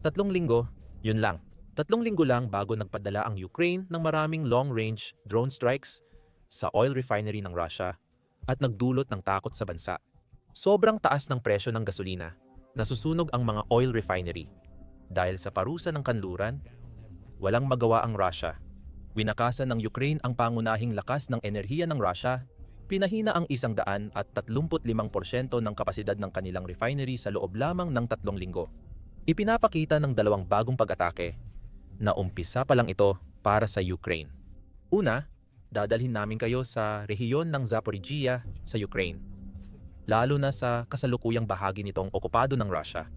Tatlong linggo, yun lang. Tatlong linggo lang bago nagpadala ang Ukraine ng maraming long-range drone strikes sa oil refinery ng Russia at nagdulot ng takot sa bansa. Sobrang taas ng presyo ng gasolina, nasusunog ang mga oil refinery. Dahil sa parusa ng kanluran, walang magawa ang Russia. Winakasan ng Ukraine ang pangunahing lakas ng enerhiya ng Russia, pinahina ang isang daan at 35% ng kapasidad ng kanilang refinery sa loob lamang ng tatlong linggo. Ipinapakita ng dalawang bagong pag-atake na umpisa pa lang ito para sa Ukraine. Una, dadalhin namin kayo sa rehiyon ng Zaporizhia sa Ukraine, lalo na sa kasalukuyang bahagi nitong okupado ng Russia.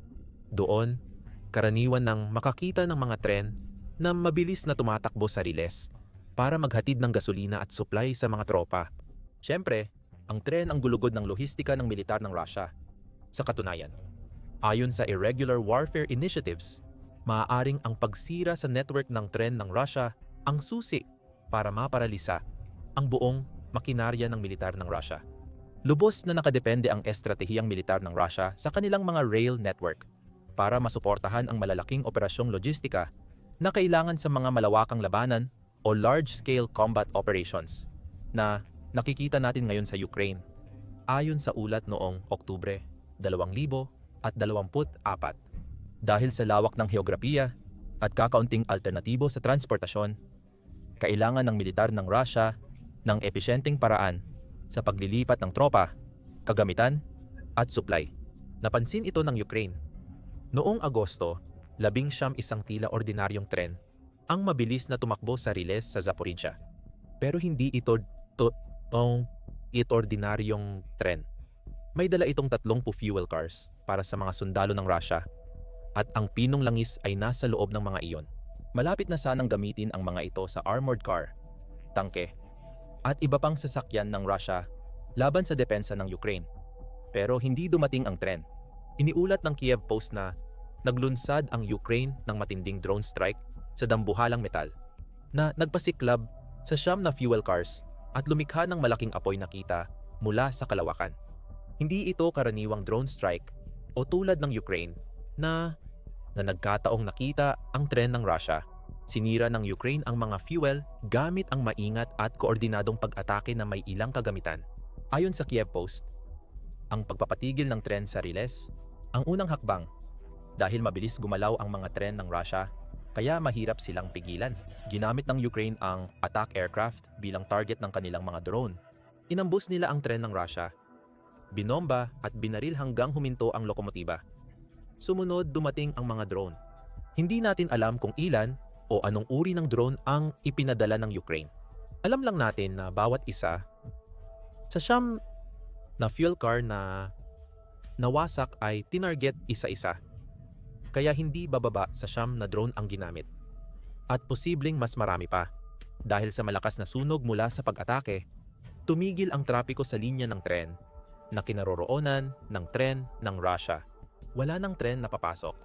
Doon, karaniwan ng makakita ng mga tren na mabilis na tumatakbo sa riles para maghatid ng gasolina at supply sa mga tropa. Siyempre, ang tren ang gulugod ng lohistika ng militar ng Russia. Sa katunayan, ayon sa Irregular Warfare Initiatives, maaaring ang pagsira sa network ng tren ng Russia ang susi para maparalisa ang buong makinarya ng militar ng Russia. Lubos na nakadepende ang estratehiyang militar ng Russia sa kanilang mga rail network para masuportahan ang malalaking operasyong logistika na kailangan sa mga malawakang labanan o large-scale combat operations na nakikita natin ngayon sa Ukraine. Ayon sa ulat noong Oktubre 2024. Dahil sa lawak ng heograpiya at kakaunting alternatibo sa transportasyon, kailangan ng militar ng Russia ng episyenteng paraan sa paglilipat ng tropa, kagamitan, at supply. Napansin ito ng Ukraine. Noong Agosto, labing siyam isang tila ordinaryong tren ang mabilis na tumakbo sa riles sa Zaporizhia. Pero hindi ito to, tong it ordinaryong tren. May dala itong tatlong fuel cars para sa mga sundalo ng Russia at ang pinong langis ay nasa loob ng mga iyon. Malapit na sanang gamitin ang mga ito sa armored car, tangke, at iba pang sasakyan ng Russia laban sa depensa ng Ukraine. Pero hindi dumating ang tren. Iniulat ng Kiev Post na naglunsad ang Ukraine ng matinding drone strike sa dambuhalang metal na nagpasiklab sa siyam na fuel cars at lumikha ng malaking apoy na kita mula sa kalawakan. Hindi ito karaniwang drone strike o tulad ng Ukraine na na nagkataong nakita ang tren ng Russia. Sinira ng Ukraine ang mga fuel gamit ang maingat at koordinadong pag-atake na may ilang kagamitan. Ayon sa Kiev Post, ang pagpapatigil ng tren sa Riles ang unang hakbang dahil mabilis gumalaw ang mga tren ng Russia kaya mahirap silang pigilan. Ginamit ng Ukraine ang attack aircraft bilang target ng kanilang mga drone. Inambus nila ang tren ng Russia. Binomba at binaril hanggang huminto ang lokomotiba. Sumunod dumating ang mga drone. Hindi natin alam kung ilan o anong uri ng drone ang ipinadala ng Ukraine. Alam lang natin na bawat isa sa siyam na fuel car na nawasak ay tinarget isa-isa. Kaya hindi bababa sa siyam na drone ang ginamit. At posibleng mas marami pa. Dahil sa malakas na sunog mula sa pag-atake, tumigil ang trapiko sa linya ng tren na kinaroroonan ng tren ng Russia. Wala nang tren na papasok.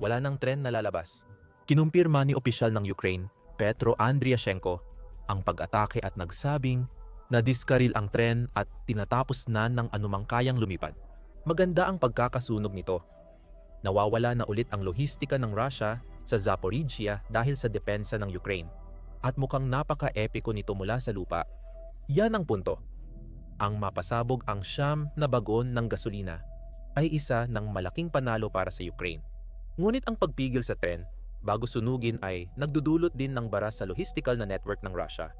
Wala nang tren na lalabas. Kinumpirma ni opisyal ng Ukraine, Petro Andriashenko, ang pag-atake at nagsabing na diskaril ang tren at tinatapos na ng anumang kayang lumipad. Maganda ang pagkakasunog nito. Nawawala na ulit ang lohistika ng Russia sa Zaporizhia dahil sa depensa ng Ukraine. At mukhang napaka-epiko nito mula sa lupa. Yan ang punto ang mapasabog ang siyam na bagon ng gasolina ay isa ng malaking panalo para sa Ukraine. Ngunit ang pagpigil sa tren bago sunugin ay nagdudulot din ng bara sa logistical na network ng Russia.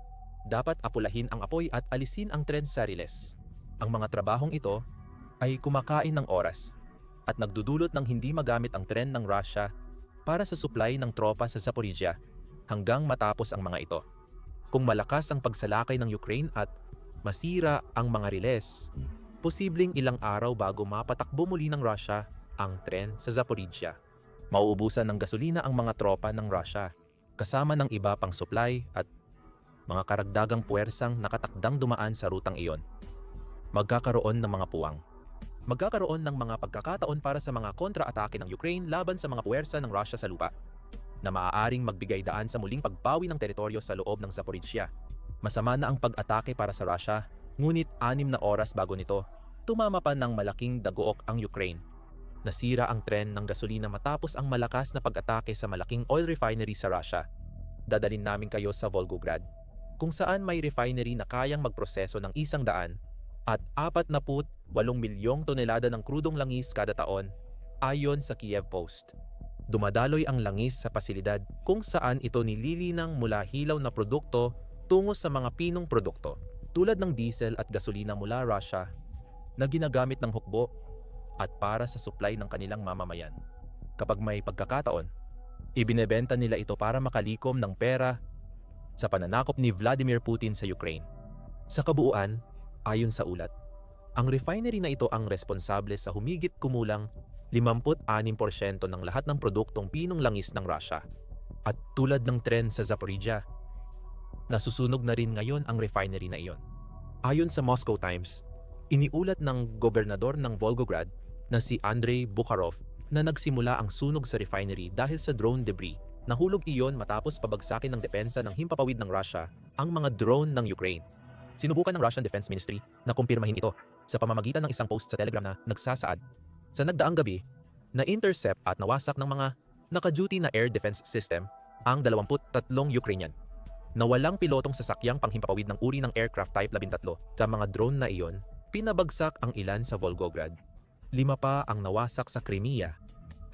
Dapat apulahin ang apoy at alisin ang tren sa riles. Ang mga trabahong ito ay kumakain ng oras at nagdudulot ng hindi magamit ang tren ng Russia para sa supply ng tropa sa Zaporizhia hanggang matapos ang mga ito. Kung malakas ang pagsalakay ng Ukraine at masira ang mga riles. Posibleng ilang araw bago mapatakbo muli ng Russia ang tren sa Zaporizhia. Mauubusan ng gasolina ang mga tropa ng Russia, kasama ng iba pang supply at mga karagdagang puwersang nakatakdang dumaan sa rutang iyon. Magkakaroon ng mga puwang. Magkakaroon ng mga pagkakataon para sa mga kontra-atake ng Ukraine laban sa mga puwersa ng Russia sa lupa na maaaring magbigay daan sa muling pagbawi ng teritoryo sa loob ng Zaporizhia Masama na ang pag-atake para sa Russia, ngunit anim na oras bago nito, tumama pa ng malaking dagook ang Ukraine. Nasira ang tren ng gasolina matapos ang malakas na pag-atake sa malaking oil refinery sa Russia. Dadalin namin kayo sa Volgograd, kung saan may refinery na kayang magproseso ng isang daan at 48 milyong tonelada ng krudong langis kada taon, ayon sa Kiev Post. Dumadaloy ang langis sa pasilidad kung saan ito nililinang mula hilaw na produkto tungo sa mga pinong produkto tulad ng diesel at gasolina mula Russia na ginagamit ng hukbo at para sa supply ng kanilang mamamayan. Kapag may pagkakataon, ibinebenta nila ito para makalikom ng pera sa pananakop ni Vladimir Putin sa Ukraine. Sa kabuuan, ayon sa ulat, ang refinery na ito ang responsable sa humigit kumulang 56% ng lahat ng produktong pinong langis ng Russia. At tulad ng tren sa Zaporizhia, nasusunog na rin ngayon ang refinery na iyon. Ayon sa Moscow Times, iniulat ng gobernador ng Volgograd na si Andrei Bukharov na nagsimula ang sunog sa refinery dahil sa drone debris. Nahulog iyon matapos pabagsakin ng depensa ng himpapawid ng Russia ang mga drone ng Ukraine. Sinubukan ng Russian Defense Ministry na kumpirmahin ito sa pamamagitan ng isang post sa Telegram na nagsasaad sa nagdaang gabi na-intercept at nawasak ng mga naka-duty na air defense system ang 23 Ukrainian na walang pilotong sasakyang panghimpapawid ng uri ng aircraft type 13. Sa mga drone na iyon, pinabagsak ang ilan sa Volgograd. Lima pa ang nawasak sa Crimea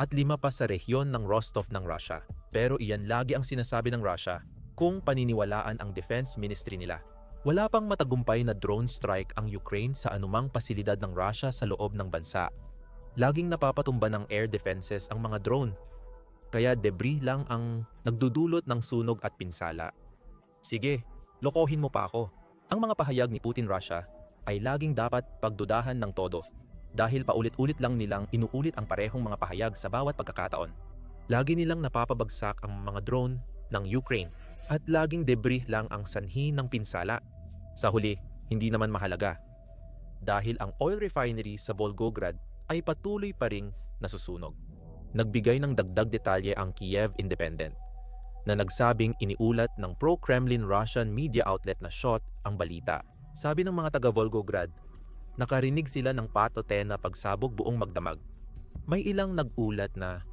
at lima pa sa rehiyon ng Rostov ng Russia. Pero iyan lagi ang sinasabi ng Russia kung paniniwalaan ang defense ministry nila. Wala pang matagumpay na drone strike ang Ukraine sa anumang pasilidad ng Russia sa loob ng bansa. Laging napapatumba ng air defenses ang mga drone. Kaya debris lang ang nagdudulot ng sunog at pinsala. Sige, lokohin mo pa ako. Ang mga pahayag ni Putin Russia ay laging dapat pagdudahan ng todo dahil paulit-ulit lang nilang inuulit ang parehong mga pahayag sa bawat pagkakataon. Lagi nilang napapabagsak ang mga drone ng Ukraine at laging debris lang ang sanhi ng pinsala. Sa huli, hindi naman mahalaga. Dahil ang oil refinery sa Volgograd ay patuloy pa ring nasusunog. Nagbigay ng dagdag detalye ang Kiev Independent na nagsabing iniulat ng pro-Kremlin Russian media outlet na SHOT ang balita. Sabi ng mga taga Volgograd, nakarinig sila ng patote na pagsabog buong magdamag. May ilang nagulat na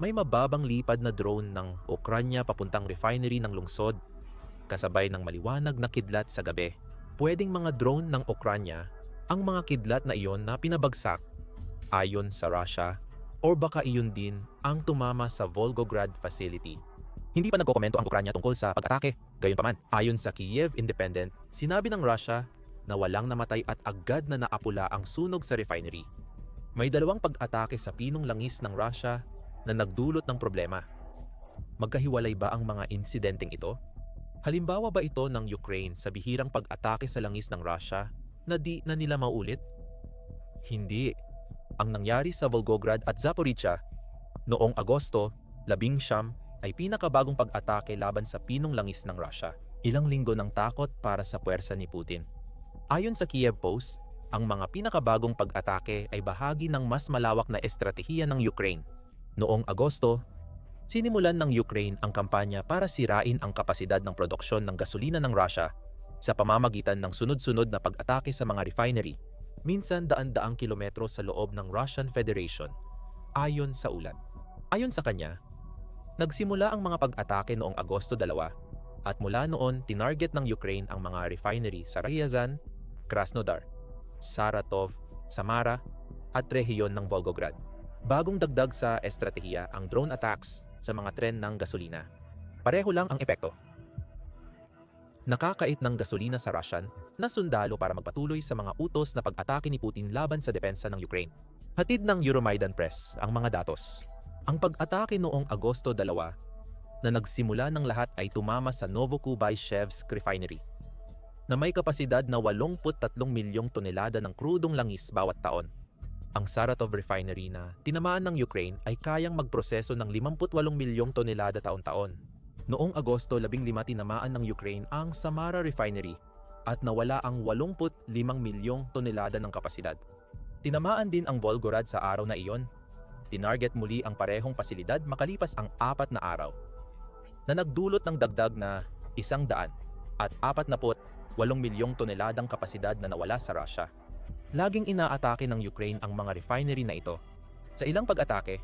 may mababang lipad na drone ng Ukranya papuntang refinery ng lungsod kasabay ng maliwanag na kidlat sa gabi. Pwedeng mga drone ng Ukranya ang mga kidlat na iyon na pinabagsak ayon sa Russia or baka iyon din ang tumama sa Volgograd facility. Hindi pa nagkokomento ang Ukranya tungkol sa pag-atake. Gayunpaman, ayon sa Kiev Independent, sinabi ng Russia na walang namatay at agad na naapula ang sunog sa refinery. May dalawang pag-atake sa pinong langis ng Russia na nagdulot ng problema. Magkahiwalay ba ang mga insidenteng ito? Halimbawa ba ito ng Ukraine sa bihirang pag-atake sa langis ng Russia na di na nila maulit? Hindi. Ang nangyari sa Volgograd at Zaporizhia noong Agosto, labing siyam, ay pinakabagong pag-atake laban sa pinong langis ng Russia. Ilang linggo ng takot para sa puwersa ni Putin. Ayon sa Kiev Post, ang mga pinakabagong pag-atake ay bahagi ng mas malawak na estratehiya ng Ukraine. Noong Agosto, sinimulan ng Ukraine ang kampanya para sirain ang kapasidad ng produksyon ng gasolina ng Russia sa pamamagitan ng sunod-sunod na pag-atake sa mga refinery, minsan daan-daang kilometro sa loob ng Russian Federation, ayon sa ulat. Ayon sa kanya, Nagsimula ang mga pag-atake noong Agosto 2 at mula noon tinarget ng Ukraine ang mga refinery sa Ryazan, Krasnodar, Saratov, Samara at rehiyon ng Volgograd. Bagong dagdag sa estratehiya ang drone attacks sa mga tren ng gasolina. Pareho lang ang epekto. Nakakait ng gasolina sa Russian na sundalo para magpatuloy sa mga utos na pag-atake ni Putin laban sa depensa ng Ukraine. Hatid ng Euromaidan Press ang mga datos. Ang pag-atake noong Agosto 2 na nagsimula ng lahat ay tumama sa Novokubaishevsk Refinery na may kapasidad na 83 milyong tonelada ng krudong langis bawat taon. Ang Saratov Refinery na tinamaan ng Ukraine ay kayang magproseso ng 58 milyong tonelada taon-taon. Noong Agosto 15 tinamaan ng Ukraine ang Samara Refinery at nawala ang 85 milyong tonelada ng kapasidad. Tinamaan din ang Volgorad sa araw na iyon tinarget muli ang parehong pasilidad makalipas ang apat na araw na nagdulot ng dagdag na isang daan at apat na put walong milyong toneladang kapasidad na nawala sa Russia. Laging inaatake ng Ukraine ang mga refinery na ito Sa ilang pag-atake,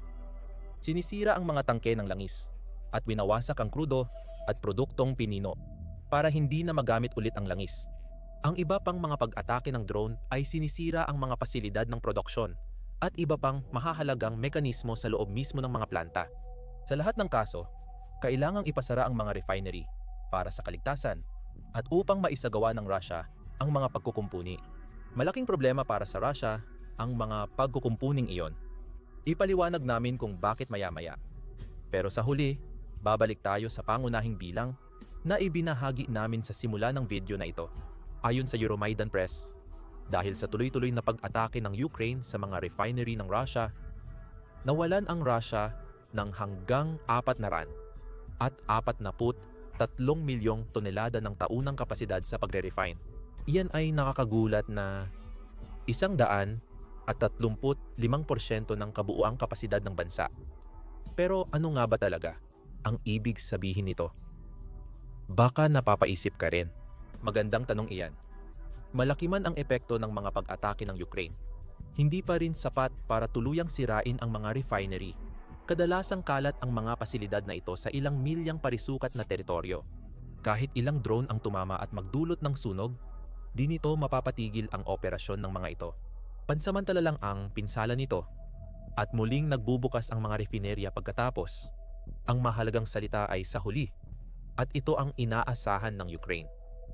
sinisira ang mga tangke ng langis at winawasak ang krudo at produktong pinino para hindi na magamit ulit ang langis. Ang iba pang mga pag-atake ng drone ay sinisira ang mga pasilidad ng produksyon at iba pang mahahalagang mekanismo sa loob mismo ng mga planta. Sa lahat ng kaso, kailangang ipasara ang mga refinery para sa kaligtasan at upang maisagawa ng Russia ang mga pagkukumpuni. Malaking problema para sa Russia ang mga pagkukumpuning iyon. Ipaliwanag namin kung bakit maya-maya. Pero sa huli, babalik tayo sa pangunahing bilang na ibinahagi namin sa simula ng video na ito. Ayon sa Euromaidan Press, dahil sa tuloy-tuloy na pag-atake ng Ukraine sa mga refinery ng Russia, nawalan ang Russia ng hanggang apat na ran at apat na put tatlong milyong tonelada ng taunang kapasidad sa pagre-refine. Iyan ay nakakagulat na isang daan at 35% ng kabuuang kapasidad ng bansa. Pero ano nga ba talaga ang ibig sabihin nito? Baka napapaisip ka rin. Magandang tanong iyan. Malaki man ang epekto ng mga pag-atake ng Ukraine, hindi pa rin sapat para tuluyang sirain ang mga refinery. Kadalasang kalat ang mga pasilidad na ito sa ilang milyang parisukat na teritoryo. Kahit ilang drone ang tumama at magdulot ng sunog, di nito mapapatigil ang operasyon ng mga ito. Pansamantala lang ang pinsala nito at muling nagbubukas ang mga refinerya pagkatapos. Ang mahalagang salita ay sa huli at ito ang inaasahan ng Ukraine.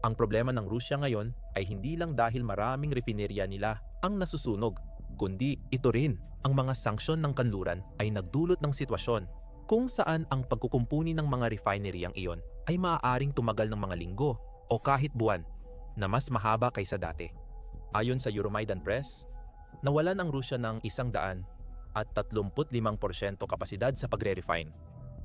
Ang problema ng Rusya ngayon ay hindi lang dahil maraming refinerya nila ang nasusunog, kundi ito rin ang mga sanksyon ng kanluran ay nagdulot ng sitwasyon kung saan ang pagkukumpuni ng mga refinery ang iyon ay maaaring tumagal ng mga linggo o kahit buwan na mas mahaba kaysa dati. Ayon sa Euromaidan Press, nawalan ang Rusya ng isang daan at 35% kapasidad sa pagre-refine.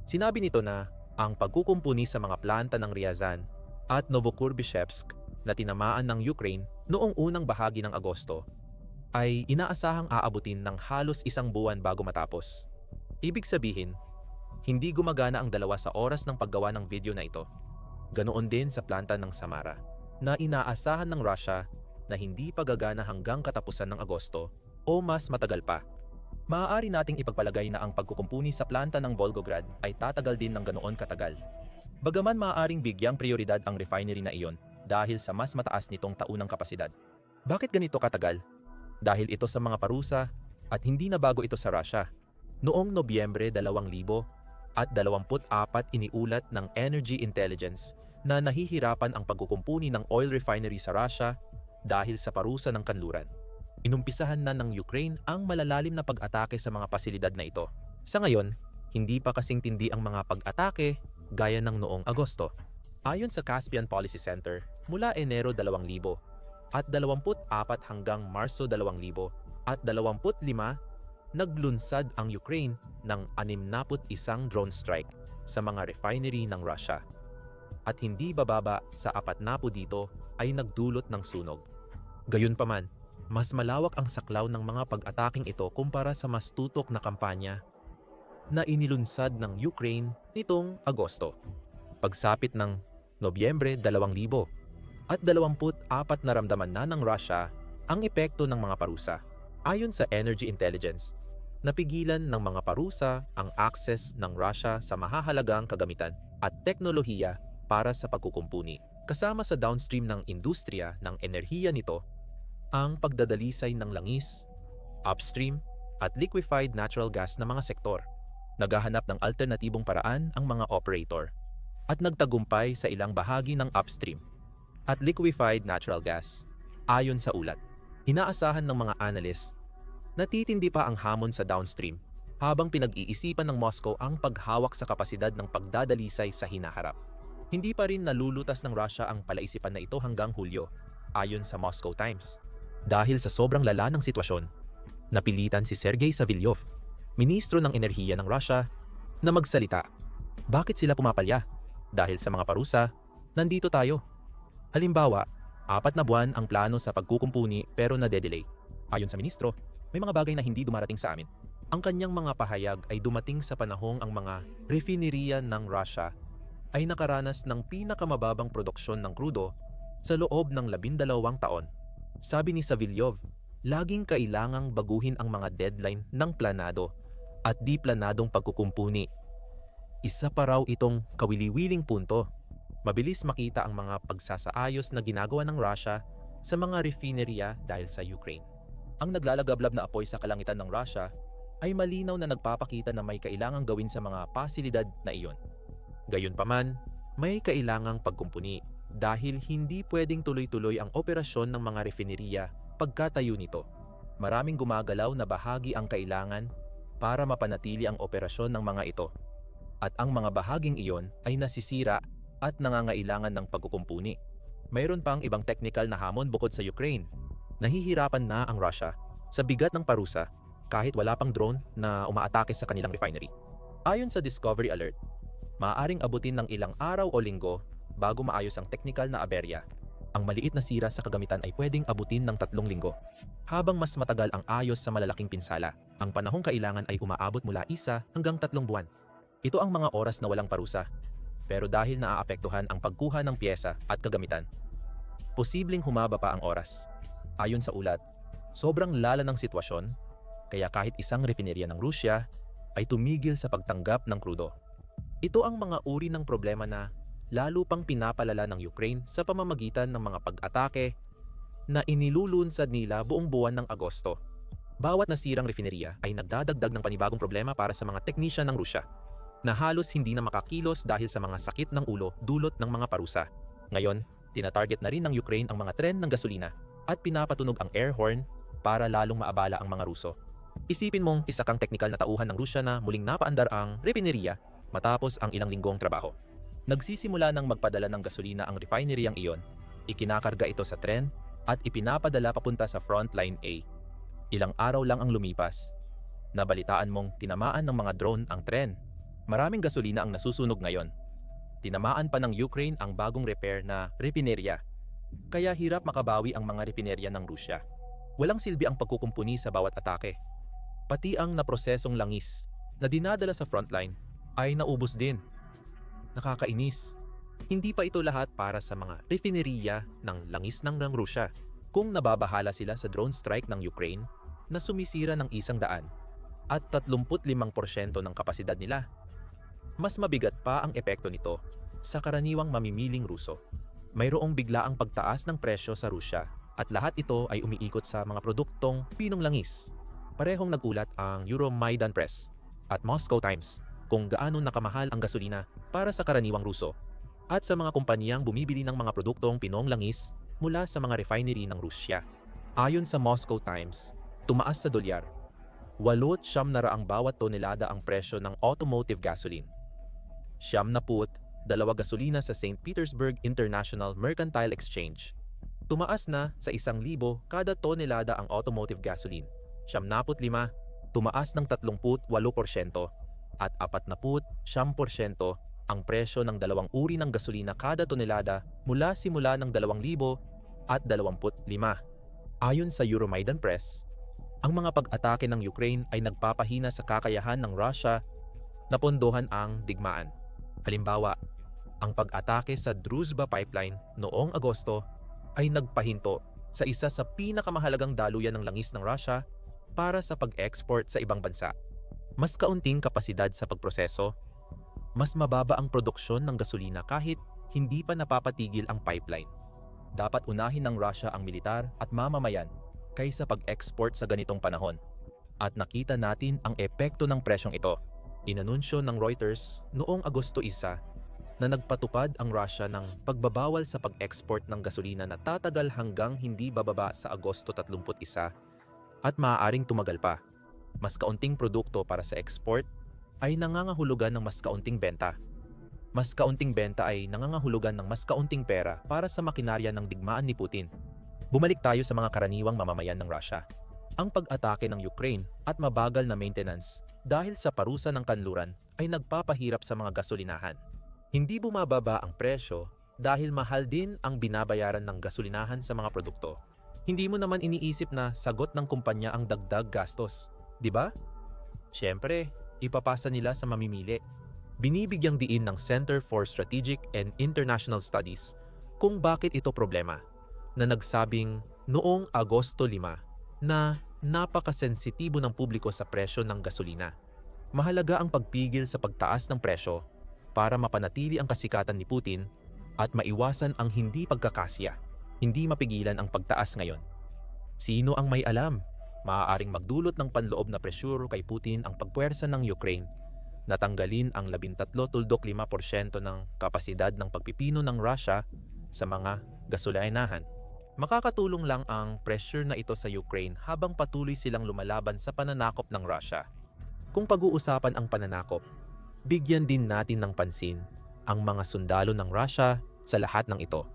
Sinabi nito na ang pagkukumpuni sa mga planta ng Ryazan at Novokurbishevsk na tinamaan ng Ukraine noong unang bahagi ng Agosto ay inaasahang aabutin ng halos isang buwan bago matapos. Ibig sabihin, hindi gumagana ang dalawa sa oras ng paggawa ng video na ito. Ganoon din sa planta ng Samara na inaasahan ng Russia na hindi pa gagana hanggang katapusan ng Agosto o mas matagal pa. Maaari nating ipagpalagay na ang pagkukumpuni sa planta ng Volgograd ay tatagal din ng ganoon katagal. Bagaman maaaring bigyang prioridad ang refinery na iyon dahil sa mas mataas nitong taunang kapasidad. Bakit ganito katagal? Dahil ito sa mga parusa at hindi na bago ito sa Russia. Noong Nobyembre 2000 at 24 iniulat ng Energy Intelligence na nahihirapan ang pagkukumpuni ng oil refinery sa Russia dahil sa parusa ng kanluran. Inumpisahan na ng Ukraine ang malalalim na pag-atake sa mga pasilidad na ito. Sa ngayon, hindi pa kasing tindi ang mga pag-atake gaya ng noong Agosto. Ayon sa Caspian Policy Center, mula Enero 2000 at 24 hanggang Marso 2000 at 25 naglunsad ang Ukraine ng 61 drone strike sa mga refinery ng Russia. At hindi bababa sa 40 dito ay nagdulot ng sunog. Gayunpaman, mas malawak ang saklaw ng mga pag-ataking ito kumpara sa mas tutok na kampanya na inilunsad ng Ukraine nitong Agosto. Pagsapit ng Nobyembre 2000 at 24 naramdaman na ng Russia ang epekto ng mga parusa. Ayon sa Energy Intelligence, napigilan ng mga parusa ang access ng Russia sa mahahalagang kagamitan at teknolohiya para sa pagkukumpuni. Kasama sa downstream ng industriya ng enerhiya nito ang pagdadalisay ng langis, upstream, at liquefied natural gas na mga sektor. Naghahanap ng alternatibong paraan ang mga operator at nagtagumpay sa ilang bahagi ng upstream at liquefied natural gas. Ayon sa ulat, inaasahan ng mga analyst na titindi pa ang hamon sa downstream habang pinag-iisipan ng Moscow ang paghawak sa kapasidad ng pagdadalisay sa hinaharap. Hindi pa rin nalulutas ng Russia ang palaisipan na ito hanggang Hulyo, ayon sa Moscow Times. Dahil sa sobrang lala ng sitwasyon, napilitan si Sergei Savilyov, ministro ng enerhiya ng Russia, na magsalita. Bakit sila pumapalya? Dahil sa mga parusa, nandito tayo. Halimbawa, apat na buwan ang plano sa pagkukumpuni pero nade-delay. Ayon sa ministro, may mga bagay na hindi dumarating sa amin. Ang kanyang mga pahayag ay dumating sa panahong ang mga refineria ng Russia ay nakaranas ng pinakamababang produksyon ng krudo sa loob ng labindalawang taon. Sabi ni Savilyov, laging kailangang baguhin ang mga deadline ng planado at di planadong pagkukumpuni. Isa pa raw itong kawili-wiling punto. Mabilis makita ang mga pagsasaayos na ginagawa ng Russia sa mga refineria dahil sa Ukraine. Ang naglalagablab na apoy sa kalangitan ng Russia ay malinaw na nagpapakita na may kailangang gawin sa mga pasilidad na iyon. Gayunpaman, may kailangang pagkumpuni dahil hindi pwedeng tuloy-tuloy ang operasyon ng mga refineria pagkatayo nito. Maraming gumagalaw na bahagi ang kailangan para mapanatili ang operasyon ng mga ito. At ang mga bahaging iyon ay nasisira at nangangailangan ng pagkukumpuni. Mayroon pang ibang technical na hamon bukod sa Ukraine. Nahihirapan na ang Russia sa bigat ng parusa kahit wala pang drone na umaatake sa kanilang refinery. Ayon sa Discovery Alert, maaaring abutin ng ilang araw o linggo bago maayos ang technical na aberya. Ang maliit na sira sa kagamitan ay pwedeng abutin ng tatlong linggo. Habang mas matagal ang ayos sa malalaking pinsala, ang panahong kailangan ay umaabot mula isa hanggang tatlong buwan. Ito ang mga oras na walang parusa. Pero dahil naaapektuhan ang pagkuha ng pyesa at kagamitan, posibleng humaba pa ang oras. Ayon sa ulat, sobrang lala ng sitwasyon, kaya kahit isang refinerya ng Rusya ay tumigil sa pagtanggap ng krudo. Ito ang mga uri ng problema na lalo pang pinapalala ng Ukraine sa pamamagitan ng mga pag-atake na inilulunsad nila buong buwan ng Agosto. Bawat nasirang refinerya ay nagdadagdag ng panibagong problema para sa mga teknisyan ng Rusya na halos hindi na makakilos dahil sa mga sakit ng ulo dulot ng mga parusa. Ngayon, tinatarget na rin ng Ukraine ang mga tren ng gasolina at pinapatunog ang air horn para lalong maabala ang mga Ruso. Isipin mong isa kang teknikal na tauhan ng Rusya na muling napaandar ang refinerya matapos ang ilang linggong trabaho. Nagsisimula ng magpadala ng gasolina ang refineryang iyon, ikinakarga ito sa tren at ipinapadala papunta sa frontline A. Ilang araw lang ang lumipas. Nabalitaan mong tinamaan ng mga drone ang tren. Maraming gasolina ang nasusunog ngayon. Tinamaan pa ng Ukraine ang bagong repair na refinerya. Kaya hirap makabawi ang mga refinerya ng Rusya. Walang silbi ang pagkukumpuni sa bawat atake. Pati ang naprosesong langis na dinadala sa frontline ay naubos din. Nakakainis. Hindi pa ito lahat para sa mga refineria ng langis ng ng Rusya. Kung nababahala sila sa drone strike ng Ukraine na sumisira ng isang daan at 35% ng kapasidad nila. Mas mabigat pa ang epekto nito sa karaniwang mamimiling Ruso. Mayroong biglaang pagtaas ng presyo sa Rusya at lahat ito ay umiikot sa mga produktong pinong langis. Parehong nagulat ang Euromaidan Press at Moscow Times kung gaano nakamahal ang gasolina para sa karaniwang Ruso at sa mga kumpanyang bumibili ng mga produktong pinong langis mula sa mga refinery ng Rusya. Ayon sa Moscow Times, tumaas sa dolyar. Walot siyam na raang bawat tonelada ang presyo ng automotive gasoline. Siyam na put, dalawa gasolina sa St. Petersburg International Mercantile Exchange. Tumaas na sa isang libo kada tonelada ang automotive gasoline. Siyam naput lima, tumaas ng 38% at 40 ang presyo ng dalawang uri ng gasolina kada tonelada mula simula ng 2,000 at 25. Ayon sa Euromaidan Press, ang mga pag-atake ng Ukraine ay nagpapahina sa kakayahan ng Russia na pondohan ang digmaan. Halimbawa, ang pag-atake sa Druzhba pipeline noong Agosto ay nagpahinto sa isa sa pinakamahalagang daluyan ng langis ng Russia para sa pag-export sa ibang bansa. Mas kaunting kapasidad sa pagproseso, mas mababa ang produksyon ng gasolina kahit hindi pa napapatigil ang pipeline. Dapat unahin ng Russia ang militar at mamamayan kaysa pag-export sa ganitong panahon. At nakita natin ang epekto ng presyong ito. Inanunsyo ng Reuters noong Agosto 1 na nagpatupad ang Russia ng pagbabawal sa pag-export ng gasolina na tatagal hanggang hindi bababa sa Agosto 31 at maaaring tumagal pa. Mas kaunting produkto para sa export ay nangangahulugan ng mas kaunting benta. Mas kaunting benta ay nangangahulugan ng mas kaunting pera para sa makinarya ng digmaan ni Putin. Bumalik tayo sa mga karaniwang mamamayan ng Russia. Ang pag-atake ng Ukraine at mabagal na maintenance dahil sa parusa ng kanluran ay nagpapahirap sa mga gasolinahan. Hindi bumababa ang presyo dahil mahal din ang binabayaran ng gasolinahan sa mga produkto. Hindi mo naman iniisip na sagot ng kumpanya ang dagdag gastos, di ba? Siyempre, ipapasa nila sa mamimili. Binibigyang diin ng Center for Strategic and International Studies kung bakit ito problema na nagsabing noong Agosto 5 na napakasensitibo ng publiko sa presyo ng gasolina. Mahalaga ang pagpigil sa pagtaas ng presyo para mapanatili ang kasikatan ni Putin at maiwasan ang hindi pagkakasya. Hindi mapigilan ang pagtaas ngayon. Sino ang may alam? Maaaring magdulot ng panloob na presyuro kay Putin ang pagpuwersa ng Ukraine natanggalin ang 13.5% ng kapasidad ng pagpipino ng Russia sa mga gasolinahan. Makakatulong lang ang pressure na ito sa Ukraine habang patuloy silang lumalaban sa pananakop ng Russia. Kung pag-uusapan ang pananakop, bigyan din natin ng pansin ang mga sundalo ng Russia sa lahat ng ito.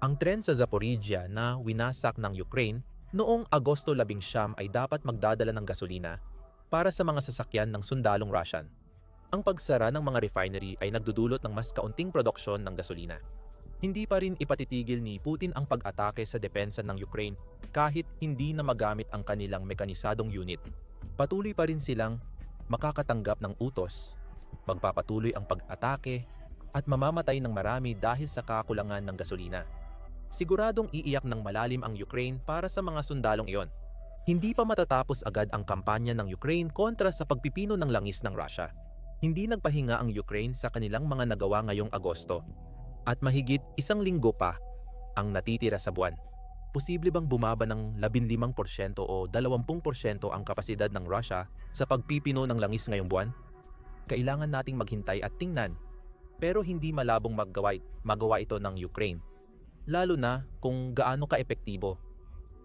Ang tren sa Zaporizhia na winasak ng Ukraine noong Agosto 11 ay dapat magdadala ng gasolina para sa mga sasakyan ng sundalong Russian. Ang pagsara ng mga refinery ay nagdudulot ng mas kaunting produksyon ng gasolina. Hindi pa rin ipatitigil ni Putin ang pag-atake sa depensa ng Ukraine kahit hindi na magamit ang kanilang mekanisadong unit. Patuloy pa rin silang makakatanggap ng utos, magpapatuloy ang pag-atake at mamamatay ng marami dahil sa kakulangan ng gasolina. Siguradong iiyak ng malalim ang Ukraine para sa mga sundalong iyon. Hindi pa matatapos agad ang kampanya ng Ukraine kontra sa pagpipino ng langis ng Russia. Hindi nagpahinga ang Ukraine sa kanilang mga nagawa ngayong Agosto at mahigit isang linggo pa ang natitira sa buwan. Posible bang bumaba ng 15% o 20% ang kapasidad ng Russia sa pagpipino ng langis ngayong buwan? Kailangan nating maghintay at tingnan. Pero hindi malabong maggawa, magawa ito ng Ukraine. Lalo na kung gaano ka-epektibo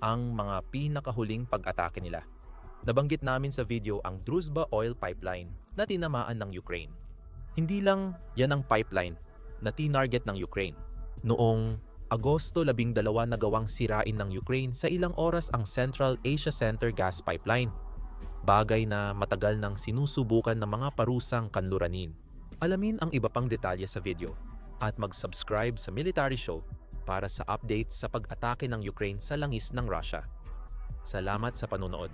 ang mga pinakahuling pag-atake nila. Nabanggit namin sa video ang Druzhba Oil Pipeline na tinamaan ng Ukraine. Hindi lang yan ang pipeline na tinarget ng Ukraine. Noong Agosto 12 nagawang sirain ng Ukraine sa ilang oras ang Central Asia Center Gas Pipeline. Bagay na matagal nang sinusubukan ng mga parusang kanluranin. Alamin ang iba pang detalye sa video at mag-subscribe sa Military Show para sa updates sa pag-atake ng Ukraine sa langis ng Russia. Salamat sa panonood.